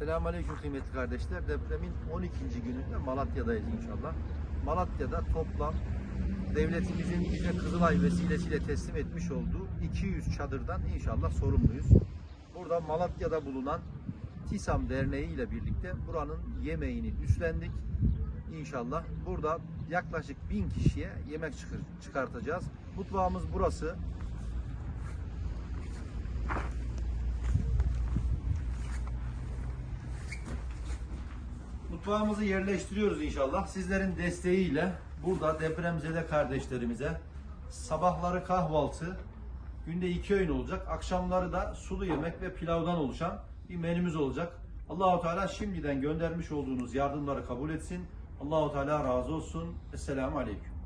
Selamun Aleyküm kıymetli kardeşler. Depremin 12. gününde Malatya'dayız inşallah. Malatya'da toplam devletimizin bize Kızılay vesilesiyle teslim etmiş olduğu 200 çadırdan inşallah sorumluyuz. Burada Malatya'da bulunan TİSAM Derneği ile birlikte buranın yemeğini üstlendik. İnşallah burada yaklaşık 1000 kişiye yemek çıkar- çıkartacağız. Mutfağımız burası. Mutfağımızı yerleştiriyoruz inşallah. Sizlerin desteğiyle burada depremzede kardeşlerimize sabahları kahvaltı, günde iki öğün olacak. Akşamları da sulu yemek ve pilavdan oluşan bir menümüz olacak. Allahu Teala şimdiden göndermiş olduğunuz yardımları kabul etsin. Allahu Teala razı olsun. Esselamu Aleyküm.